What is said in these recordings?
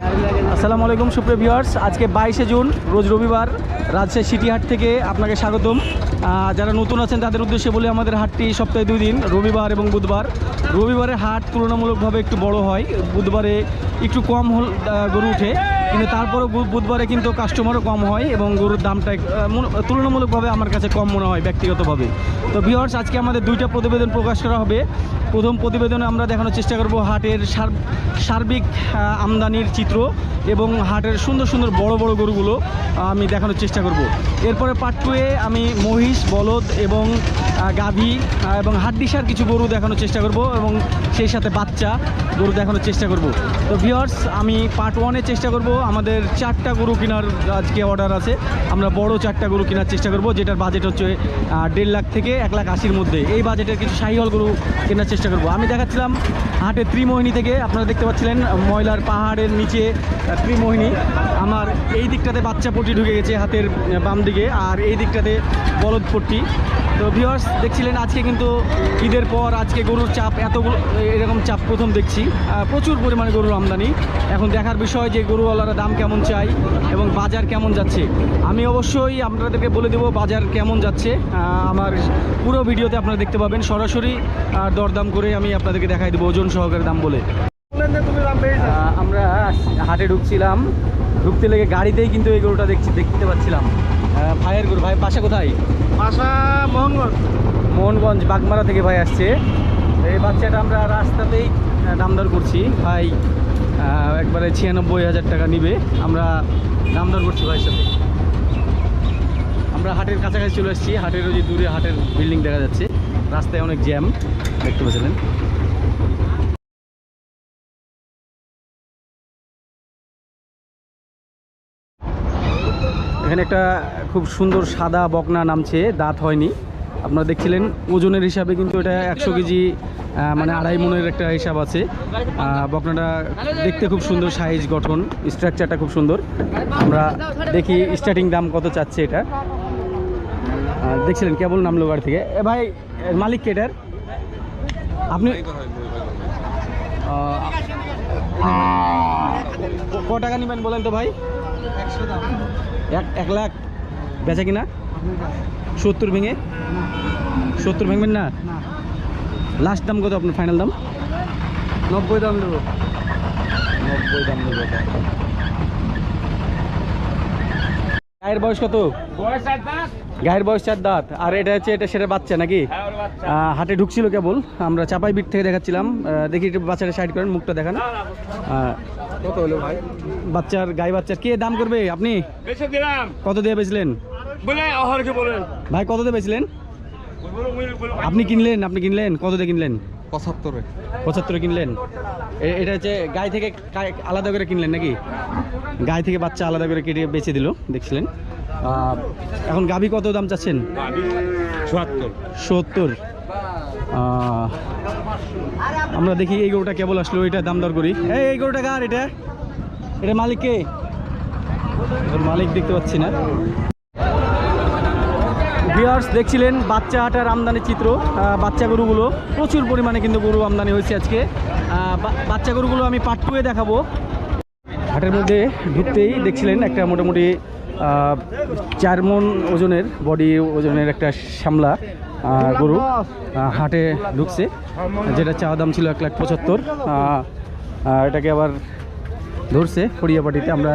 আসসালামু আলাইকুম, সুপ্রিয় ভিউয়ার্স। আজকে বাইশে জুন, রোজ রবিবার রাজশাহী সিটিহাট থেকে আপনাকে স্বাগতম। যারা নতুন আছেন, তাদের উদ্দেশ্যে বলে আমাদের হাটটি সপ্তাহে দুই দিন, রবিবার এবং বুধবার। রবিবারে হাট তুলনামূলকভাবে একটু বড় হয়, বুধবারে একটু কম হল গরু উঠে কিন্তু তারপরেও বুধবারে কিন্তু কাস্টমারও কম হয় এবং গরুর দামটা তুলনামূলকভাবে আমার কাছে কম মনে হয়, ব্যক্তিগতভাবে। তো ভিউয়ার্স, আজকে আমাদের দুইটা প্রতিবেদন প্রকাশ করা হবে। প্রথম প্রতিবেদনে আমরা দেখানোর চেষ্টা করব হাটের সার- সার্বিক আমদানির চিত্র এবং হাটের সুন্দর সুন্দর বড় বড় গরুগুলো আমি দেখানোর চেষ্টা করব। এরপরে পার্ট টুয়ে আমি মহিষ, বলদ এবং গাভী এবং হাড্ডিসার কিছু গরু দেখানোর চেষ্টা করব এবং সেই সাথে বাচ্চা গরু দেখানোর চেষ্টা করব। তো ভিওর্স আমি পার্ট ওয়ানে চেষ্টা করব। আমাদের চারটা গরু কেনার আজকে অর্ডার আছে। আমরা বড় চারটা গরু কেনার চেষ্টা করব, যেটার বাজেট হচ্ছে দেড় লাখ থেকে এক লাখ আশির মধ্যে। এই বাজেটের কিছু শাহিহল গরু কেনার চেষ্টা করব। আমি দেখাচ্ছিলাম হাটের ত্রিমোহিনী থেকে। আপনারা দেখতে পাচ্ছিলেন, ময়লার পাহাড়ের নিচে ত্রিমোহিনী। আমার এই দিকটাতে বাচ্চা পট্টি ঢুকে গেছে হাতের বাম দিকে, আর এই দিকটাতে বলদ পট্টি। তো ভিউয়ার্স দেখছিলেন আজকে কিন্তু ঈদের পর আজকে গরুর চাপ এত এরকম চাপ প্রথম দেখছি। প্রচুর পরিমাণে গরুর আমদানি। এখন দেখার বিষয় যে গরুওয়ালারা দাম কেমন চাই এবং বাজার কেমন যাচ্ছে। আমি অবশ্যই আপনাদেরকে বলে দেবো বাজার কেমন যাচ্ছে। আমার পুরো ভিডিওতে আপনারা দেখতে পাবেন। সরাসরি দরদাম করে আমি আপনাদেরকে দেখাই দেবো ওজন সহকারে দাম বলে। আমরা হাটে ঢুকছিলাম। ঢুকতে লেগে গাড়িতেই কিন্তু এই গরুটা দেখছি, দেখতে পাচ্ছিলাম। ভাইয়ের গরু। ভাই বাসা কোথায়? বাসা মোহনগঞ্জ। মোহনগঞ্জ বাগমারা থেকে ভাই আসছে। এই বাচ্চাটা আমরা রাস্তাতেই আহ, দাম দর করছি। ভাই একবারে ছিয়ানব্বই হাজার টাকা নিবে। আমরা দাম দর করছি ভাইয়ের সাথে। আমরা হাটের কাছাকাছি চলে এসেছি হাটের ওই যে দূরে হাটের বিল্ডিং দেখা যাচ্ছে। রাস্তায় অনেক জ্যাম। দেখতে পাচ্ছিলেন এখানে একটা খুব সুন্দর সাদা বকনা নামছে, দাঁত হয়নি। আপনারা দেখছিলেন, ওজনের হিসাবে কিন্তু এটা একশো কেজি মানে আড়াই মনের একটা হিসাব আছে। বকনাটা দেখতে খুব সুন্দর, সাইজ, গঠন স্ট্রাকচারটা খুব সুন্দর। আমরা দেখি স্টার্টিং দাম কত চাচ্ছে এটা। দেখছিলেন, কেবল নামলো গাড়ি থেকে। এ ভাই মালিক কেটার আপনি ক- টাকা নেবেন বলেন তো ভাই? এক লাখ। বেচা কিনা? সত্তর ভেঙে? সত্তর ভেঙবেন না? লাস্ট দাম কত আপনার ফাইনাল দাম? নব্বই দাম দেবো। নব্বই দাম দেবো। গায়ের বয়স কত? গায়ের বয়স চার দাঁত। আর এটা হচ্ছে এটা সেটা বাচ্চা নাকি? হাটে ঢুকছিল কেবল। আমরা চাপাই বিট থেকে দেখাচ্ছিলাম। দেখি একটু বাচ্চাটা সাইড করেন মুখটা দেখান। কত হলো ভাই? বাচ্চার গাই বাচ্চার কে দাম করবে আপনি? কত দিয়ে বেচলেন? বলে অহরকে বলেন। ভাই কত দিয়ে বেচলেন? আপনি কিনলেন আপনি কিনলেন? কত দিয়ে কিনলেন? পঁচাত্তরে। পঁচাত্তরে কিনলেন? এ- এটা হচ্ছে গাই থেকে আলাদা করে কিনলেন নাকি? গাই থেকে বাচ্চা আলাদা করে কেটে বেচে দিল দেখছিলেন। এখন গাভি কত দাম চাচ্ছেন? সত্তর। আমরা দেখি এই গরুটা কেবল আসলো এটা দাম দর করি। এই এই গরুটা কার এটা? এটা মালিক কে? মালিক দেখতে পাচ্ছি না। ভিউয়ার্স দেখছিলেন বাচ্চা হাটার আমদানি চিত্র বাচ্চা গরুগুলো। প্রচুর পরিমাণে কিন্তু গরু আমদানি হয়েছে আজকে। বাচ্চা গরুগুলো আমি পাট টুয়ে দেখাবো। হাটের মধ্যে ঢুকতেই দেখছিলেন একটা মোটামুটি আহ, চার মন ওজনের বডি ওজনের একটা শ্যামলা গরু হাটে ঢুকছে যেটা চাওয়া দাম ছিল এক লাখ পঁচাত্তর। এটাকে আবার ধরছে ফড়িয়াপাটিতে আমরা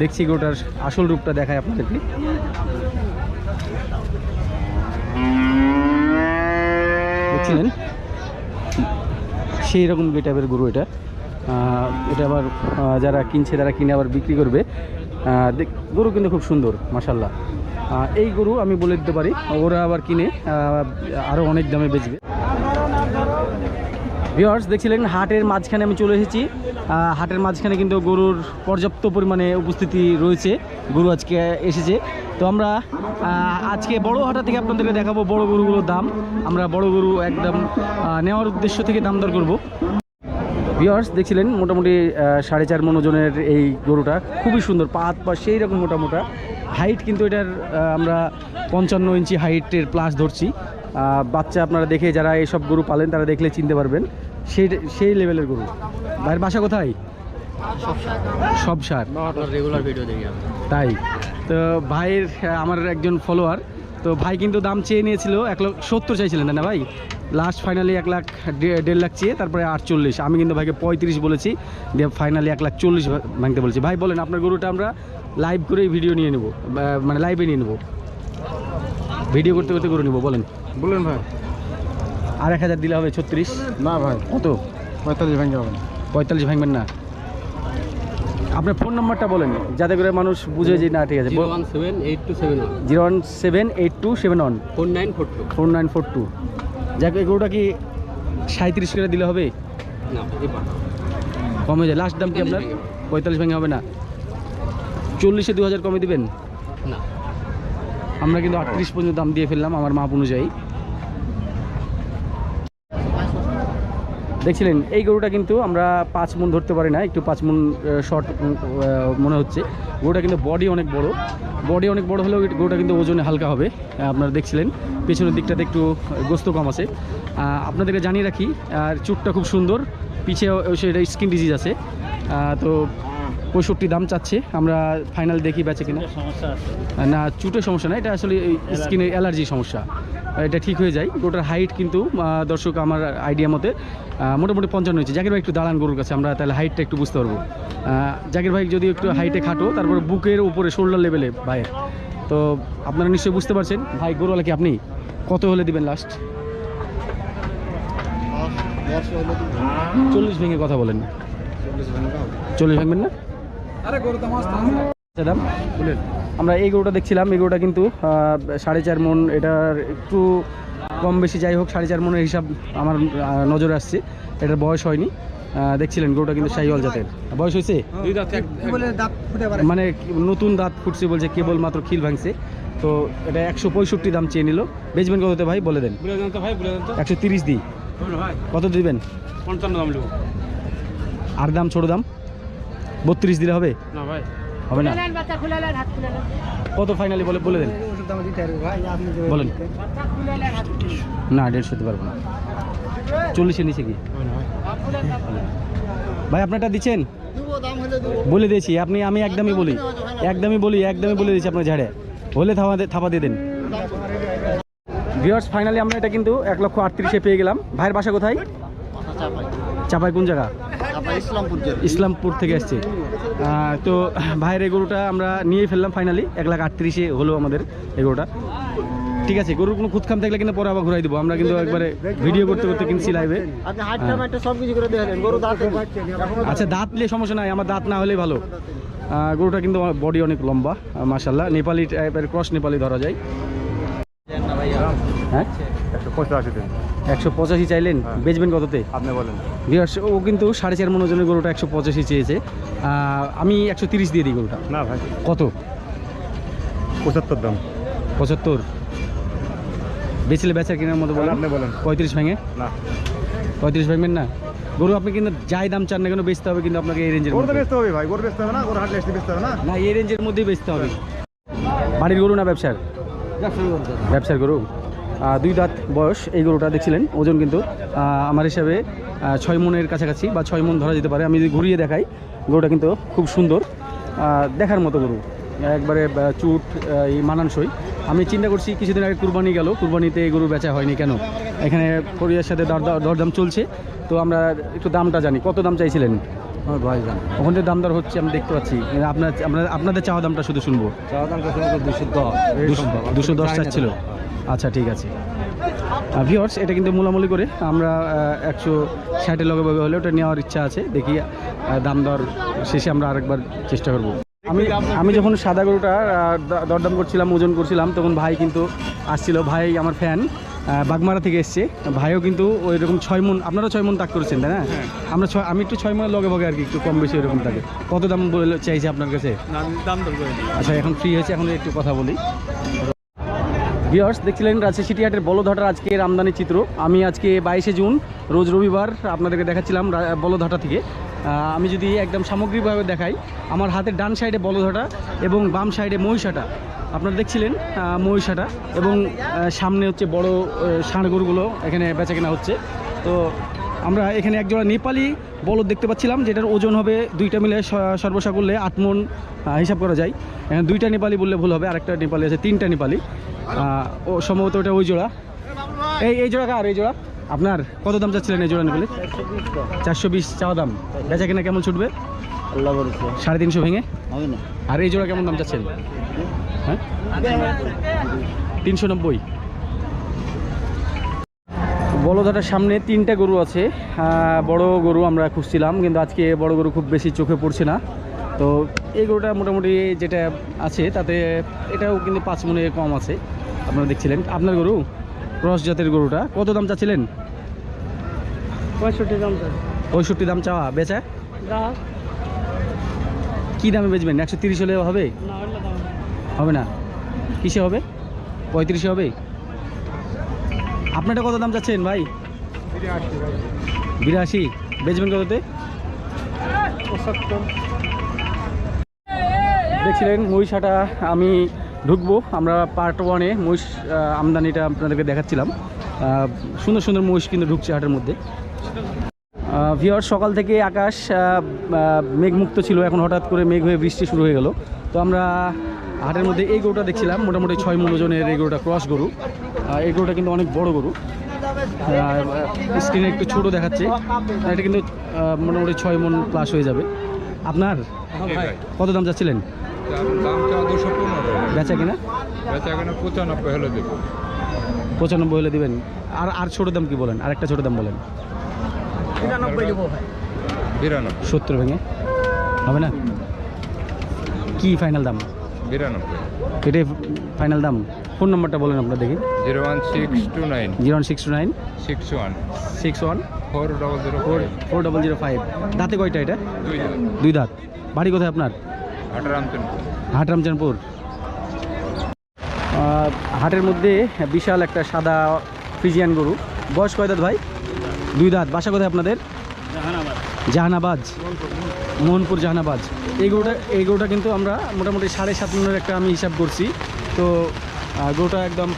দেখছি গরুটার আসল রূপটা দেখায় আপনাদেরকে। দেখছিলেন সেই রকম গেটাবের গরু এটা। এটা আবার যারা কিনছে তারা কিনে আবার বিক্রি করবে। দেখ- গরু কিন্তু খুব সুন্দর মাসাল্লাহ এই গরু আমি বলে দিতে পারি, ওরা আবার কিনে আরও অনেক দামে বেচবে। ভিওয়ার্স দেখছিলেন, হাটের মাঝখানে আমি চলে এসেছি। হাটের মাঝখানে কিন্তু গরুর পর্যাপ্ত পরিমাণে উপস্থিতি রয়েছে। গরু আজকে এসেছে। তো আমরা আজকে বড় হাটা থেকে আপনাদেরকে দেখাবো বড় গরুগুলোর দাম। আমরা বড় গরু একদম নেওয়ার উদ্দেশ্য থেকে দাম দর করব। ভিওয়ার্স দেখছিলেন মোটামুটি সাড়ে চার মন ওজনের এই গরুটা। খুবই সুন্দর পাত পা সেই রকম মোটা মোটা। হাইট কিন্তু এটার আমরা পঞ্চান্ন ইঞ্চি হাইটের প্লাস ধরছি। বাচ্চা আপনারা দেখে যারা এইসব গরু পালেন তারা দেখলে চিনতে পারবেন। সেই সেই লেভেলের গরু। ভাইয়ের বাসা কোথায়? সব সার। রেগুলার ভিডিও দেখি তাই? তো ভাইয়ের আমার একজন ফলোয়ার তো ভাই কিন্তু দাম চেয়ে নিয়েছিল এক লাখ সত্তর চাইছিলেন না ভাই? লাস্ট ফাইনালি এক লাখ দেড় লাখ চেয়ে তারপরে আটচল্লিশ। আমি কিন্তু ভাইকে পঁয়ত্রিশ বলেছি দিয়ে ফাইনালি এক লাখ চল্লিশ ভাঙতে বলেছি। ভাই বলেন আপনার গরুটা আমরা লাইভ করেই ভিডিও নিয়ে নেব মানে লাইভে নিয়ে নেব। ভিডিও করতে করতে গরু নেব বলেন। বলেন ভাই। আর এক হাজার দিলে হবে ছত্রিশ। না ভাই। কত? পঁয়তাল্লিশ ভেঙে হবে পঁয়তাল্লিশ ভাঙবেন না। আপনার ফোন নাম্বারটা বলেন যাতে করে মানুষ বুঝে যে না ঠিক আছে zero one seven eight two seven one. Zero one seven eight two seven one. Four nine four two four nine four two যাক এগুলোটা কি সাঁত্রিশ করে দিলে হবে? না এবার। কমে যায়। লাস্ট দাম কি আপনার? পঁয়তাল্লিশ ভেঙে হবে না? চল্লিশে দু হাজার কমে দিবেন? না। আমরা কিন্তু আটত্রিশ পর্যন্ত দাম দিয়ে ফেললাম আমার মাপ অনুযায়ী। দেখছিলেন এই গরুটা কিন্তু আমরা পাঁচ মন ধরতে পারি না একটু পাঁচ মন শর্ট মনে হচ্ছে। গরুটা কিন্তু বডি অনেক বড়। বডি অনেক বড় হলেও গরুটা কিন্তু ওজনে হালকা হবে আপনারা দেখছিলেন। পেছনের দিকটাতে একটু গোস্ত কম আছে। আপনাদেরকে জানিয়ে রাখি আর চুটটা খুব সুন্দর। পিছে সেটা স্কিন ডিজিজ আছে। তো পঁয়ষট্টি দাম চাচ্ছে। আমরা ফাইনাল দেখি বেচে কিনা। না চুটের সমস্যা না এটা আসলে স্কিনের অ্যালার্জি সমস্যা। এটা ঠিক হয়ে যায়। গোটার হাইট কিন্তু দর্শক আমার আইডিয়া মতে মোটামুটি পঞ্চান্ন হয়েছে। জাকির ভাই একটু দাঁড়ান গরুর কাছে আমরা তাহলে হাইটটা একটু বুঝতে পারব। জাকির ভাই যদি একটু হাইটে খাটো তারপরে বুকের উপরে শোল্ডার লেভেলে ভাইয়ের। তো আপনারা নিশ্চয়ই বুঝতে পারছেন। ভাই গরুওয়ালা কি আপনি? কত হলে দিবেন লাস্ট চল্লিশ ভেঙে কথা বলেন। চল্লিশ ভাঙবেন না? আরে গরু তো মাছ আচ্ছা দাম বলেন। আমরা এই গরুটা দেখছিলাম এই গরুটা কিন্তু সাড়ে চার মন এটার একটু কম বেশি যাই হোক সাড়ে চার মনের হিসাব আমার নজরে আসছে। এটার বয়স হয়নি। দেখছিলেন গরুটা কিন্তু শাহিওয়াল জাতের। বয়স হয়েছে? দাঁত এক বলে দাঁত ফুটে পারে? মানে নতুন দাঁত ফুটছে বলছে কেবল মাত্র খিল ভাঙছে। তো এটা একশো পঁয়ষট্টি দাম চেয়ে নিল। বেচবেন কততে ভাই? বলে দেন। বলে দেন তো ভাই বলে একশো তিরিশ দিই। কত দিবেন? পঞ্চান্ন দাম আর দাম ছোট দাম? বত্রিশ দিলে হবে? না ভাই। হবে না? কত ফাইনালি বলে বলে দেন? বলেন। না দেড়শো দিতে পারব না। চল্লিশের নিচে কি? ভাই। আপনারটা দিচ্ছেন? দেবো দাম হলে দেবো। বলে দিয়েছি আপনি আমি একদমই বলি। একদমই বলি একদমই বলে দিয়েছি আপনার ঝাড়ে। হলে থাপা দে- থাপা দিয়ে দিন। ভিওর্স ফাইনালি আমরা এটা কিন্তু এক লক্ষ আটত্রিশে পেয়ে গেলাম। ভাইয়ের বাসা কোথায়? চাপাই কোন জায়গা? ইসলামপুর থেকে এসছে তো ভাইয়ের গরুটা আমরা নিয়ে ফেললাম ফাইনালি এক লাখ আটত্রিশে হলো আমাদের এই গরুটা। ঠিক আছে গরুর কোনো খুদখাম থাকলে কিন্তু পরে আবার ঘুরাই দেবো। আমরা কিন্তু একবারে ভিডিও করতে করতে কিনছি লাইভে আচ্ছা দাঁত নিয়ে সমস্যা নাই আমার দাঁত না হলেই ভালো। গরুটা কিন্তু বডি অনেক লম্বা মাসাল্লাহ নেপালি টাইপের ক্রস নেপালি ধরা যায়। হ্যাঁ? পঁচাশি দিন। একশো পঁচাশি চাইলেন? বেচবেন কততে? আপনি বলেন। ভিউয়ার্স ও কিন্তু সাড়ে চার মন ওজনের গরুটা একশো পঁচাশি চেয়েছে। আমি একশো তিরিশ দিয়ে দিই গরুটা। না ভাই। কত? পঁচাত্তর দাম। পঁচাত্তর। বেচলে বেচার কেনার মতো বলেন। আপনি বলেন। পঁয়ত্রিশ ভেঙে? না। পঁয়ত্রিশ ভাঙবেন না? গরু আপনি কিন্তু যাই দাম চান না কেন বেচতে হবে কিন্তু আপনাকে এই রেঞ্জের গরু মধ্যে। বেচতে হবে ভাই গরু বেচতে হবে না গরু হাটলে বেচতে হবে না। না এই রেঞ্জের মধ্যেই বেচতে হবে। বাড়ির গরু না ব্যবসার? ব্যবসার গরু? দুই দাঁত বয়স, এই গরুটা দেখছিলেন, ওজন কিন্তু আমার হিসাবে ছয় মনের কাছাকাছি বা ছয় মন ধরা যেতে পারে, আমি যদি ঘুরিয়ে দেখাই, গরুটা কিন্তু খুব সুন্দর দেখার মতো গরু, একবারে চুট এই মানানসই। আমি চিন্তা করছি, কিছুদিন আগে কুরবানি গেল, কুরবানিতে এই গরু বেচা হয়নি কেন? এখানে পরিবারের সাথে দরদা- দরদাম চলছে, তো আমরা একটু দামটা জানি, কত দাম চাইছিলেন? ভাই জান ওখান থেকে দাম দর হচ্ছে আমি দেখতে পাচ্ছি। আপনার আপনার আপনাদের চাওয়া দামটা শুধু শুনব। চাওয়া দুশো দশ। দুশো দশ চাচ্ছিল। আচ্ছা ঠিক আছে। ভিওর্স এটা কিন্তু মূলামূলি করে আমরা একশো ষাটের লগে ভাবে হলে ওটা নেওয়ার ইচ্ছা আছে। দেখি দাম দর শেষে আমরা আরেকবার চেষ্টা করব। আমি আমি যখন সাদা গরুটা দরদাম করছিলাম ওজন করছিলাম তখন ভাই কিন্তু আসছিল। ভাই আমার ফ্যান বাগমারা থেকে এসছে। ভাইও কিন্তু ওই রকম ছয় মন আপনারা ছয় মন তাক করেছেন তাই না? আমরা ছয় আমি একটু ছয় মনের লগে ভগে আর কি একটু কম বেশি ওইরকম থাকে কত দাম বলে চাইছে আপনার কাছে? আচ্ছা এখন ফ্রি হয়েছে এখন একটু কথা বলি। ভিওর্স দেখছিলেন রাজশাহী সিটি হাটের বলদহাটার আজকের আমদানি চিত্র। আমি আজকে বাইশে জুন রোজ রবিবার আপনাদেরকে দেখাচ্ছিলাম বলদহাটা থেকে। আমি যদি একদম সামগ্রিকভাবে দেখাই আমার হাতের ডান সাইডে বলধাটা এবং বাম সাইডে মহিষাটা। আপনারা দেখছিলেন মহিষাটা এবং সামনে হচ্ছে বড় ষাঁড় গরুগুলো এখানে বেচা কেনা হচ্ছে। তো আমরা এখানে একজোড়া নেপালি বলদ দেখতে পাচ্ছিলাম যেটার ওজন হবে দুইটা মিলে সর্বসা করলে আট মন হিসাব করা যায়। এখানে দুইটা নেপালি বললে ভুল হবে আরেকটা নেপালি আছে তিনটা নেপালি। ও সম্ভবত ওটা ওই জোড়া। এই এই জোড়া কার? এই জোড়া? আপনার কত দাম চাচ্ছিলেন এই জোড়া নেপালি চারশো বিশ চাওয়া দাম। বেচা কিনা কেমন ছুটবে? সাড়ে তিনশো ভেঙে? আর এই জোড়া কেমন দাম চাচ্ছেন? হ্যাঁ? তিনশো নব্বই। বলদাটার সামনে তিনটা গরু আছে। বড় গরু আমরা খুঁজছিলাম কিন্তু আজকে বড় গরু খুব বেশি চোখে পড়ছে না। তো এই গরুটা মোটামুটি যেটা আছে তাতে এটাও কিন্তু পাঁচ মনে কম আছে। আপনারা দেখছিলেন। আপনার গরু? ক্রস জাতের গরুটা। কত দাম চাচ্ছিলেন? পঁয়ষট্টি দাম পঁয়ষট্টি দাম চাওয়া। বেচা? কী দামে বেচবেন? একশো তিরিশ হলে হবে? হবে না? কিসে হবে? পঁয়ত্রিশে হবে? আপনারটা কত দাম চাচ্ছেন ভাই? বিরাশি। বেচবেন কততে? দেখছিলেন মহিষাটা আমি ঢুকবো। আমরা পার্ট ওয়ানে মহিষ আমদানিটা আপনাদেরকে দেখাচ্ছিলাম। সুন্দর সুন্দর মহিষ কিন্তু ঢুকছে হাটের মধ্যে। ভিওর সকাল থেকে আকাশ মেঘমুক্ত ছিল। এখন হঠাৎ করে মেঘ হয়ে বৃষ্টি শুরু হয়ে গেল। তো আমরা হাটের মধ্যে এই গরুটা দেখছিলাম মোটামুটি ছয় মন ওজনের এই গরুটা ক্রস গরু। এই গরুটা কিন্তু অনেক বড় গরু। স্ক্রিনে একটু ছোটো দেখাচ্ছে এটা কিন্তু মোটামুটি ছয় মন প্লাস হয়ে যাবে। আপনার? কত দাম যাচ্ছিলেন বেচা কিনা? পঁচানব্বই হলে দেবো পঁচানব্বই হলে দিবেন। আর আর ছোট দাম কি বলেন? আর একটা ছোটো দাম বলেন। সত্তর ভেঙে? হবে না? কি ফাইনাল দাম? বিরানব্বই। এটাই ফাইনাল দাম। ফোন নাম্বারটা বলেন আপনার দেখি। Zero one six two nine. Zero one six two nine. Six one. Six one. Four double zero four four double zero five. দাঁতে কয়টা এটা? দুই দুই দাঁত। বাড়ি কোথায় আপনার? আঠারামচন্দ্র হাট রামচানপুর হাটের মধ্যে বিশাল একটা সাদা ফ্রিজিয়ান গরু। বয়স কয় দাঁত ভাই? দুই দাঁত। বাসা কোথায় আপনাদের? জাহানাবাজ মোহনপুর জাহানাবাজ এই গরুটা এই গরুটা কিন্তু আমরা মোটামুটি সাড়ে সাত মনের একটা আমি হিসাব করছি। তো গরুটা একদম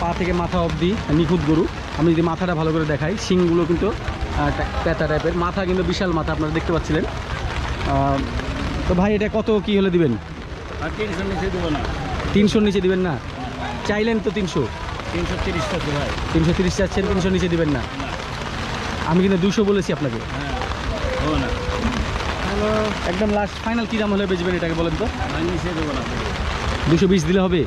পা থেকে মাথা অবধি নিখুঁত গরু। আমি যদি মাথাটা ভালো করে দেখাই শিংগুলো কিন্তু প্যাতা টাইপের মাথা কিন্তু বিশাল মাথা আপনারা দেখতে পাচ্ছিলেন। তো ভাই এটা কত কি হলে দিবেন? আর তিনশো নিচে দেবো না। তিনশোর নিচে দিবেন না? চাইলেন তো তিনশো। তিনশো তিরিশ টাকা ভাই। তিনশো তিরিশ চাচ্ছেন তিনশো নিচে দিবেন না। আমি কিন্তু দুশো বলেছি আপনাকে। হবে না একদম লাস্ট ফাইনাল কী দাম হলে বেচবেন এটাকে বলেন তো? নিচে দেবো না। দুশো বিশ দিলে হবে?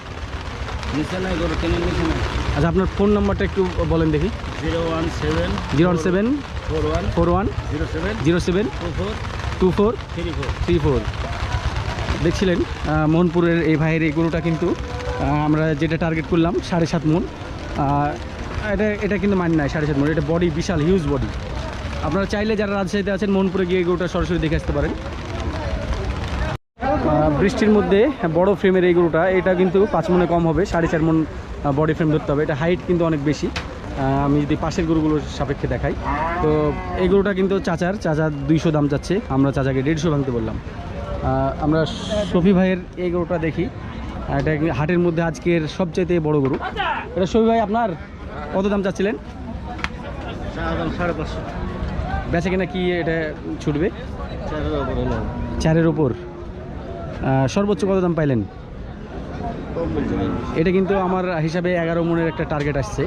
নিচে নাই গরু কেনার নিচে নাই? আচ্ছা আপনার ফোন নাম্বারটা একটু বলেন দেখি। Zero one seven zero one seven four one four one zero seven zero seven two four two four three four. Three four. দেখছিলেন মোহনপুরের এই ভাইয়ের এই গরুটা কিন্তু আমরা যেটা টার্গেট করলাম সাড়ে সাত মন। এটা এটা কিন্তু মান নাই সাড়ে সাত মন। এটা বডি বিশাল হিউজ বডি আপনারা চাইলে যারা রাজশাহীতে আছেন, মনপুরে গিয়ে গরুটা সরাসরি দেখে আসতে পারেন। বৃষ্টির মধ্যে বড় ফ্রেমের এই গরুটা, এটা কিন্তু পাঁচ মনে কম হবে, সাড়ে চার মন বডি ফ্রেম ধরতে হবে। এটা হাইট কিন্তু অনেক বেশি। আমি যদি পাশের গরুগুলোর সাপেক্ষে দেখাই, তো এই গরুটা কিন্তু চাচার, চাচা দুইশো দাম যাচ্ছে আমরা চাচাকে দেড়শো ভাঙতে বললাম। আমরা শফি ভাইয়ের এই গরুটা দেখি। এটা হাটের মধ্যে আজকের সবচাইতে বড় গরু? এটা শফি ভাই, আপনার কত দাম চাচ্ছিলেন? সাড়ে পাঁচশো। বেচে কিনা কি এটা ছুটবে? চারের ওপর সর্বোচ্চ কত দাম পাইলেন? এটা কিন্তু আমার হিসাবে এগারো মনের একটা টার্গেট আসছে।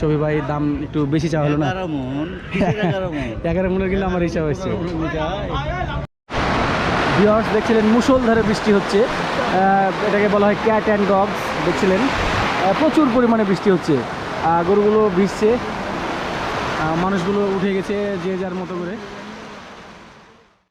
সবি ভাই দাম একটু বেশি চাওয়া হলো না? এগারো মন। মনের কিন্তু আমার হিসাব মিটার ভিওর্স দেখছিলেন মুষলধারে বৃষ্টি হচ্ছে। এটাকে বলা হয় ক্যাট অ্যান্ড ডগস দেখছিলেন। প্রচুর পরিমাণে বৃষ্টি হচ্ছে। গরুগুলো ভিজছে। মানুষগুলো উঠে গেছে যে যার মতো করে।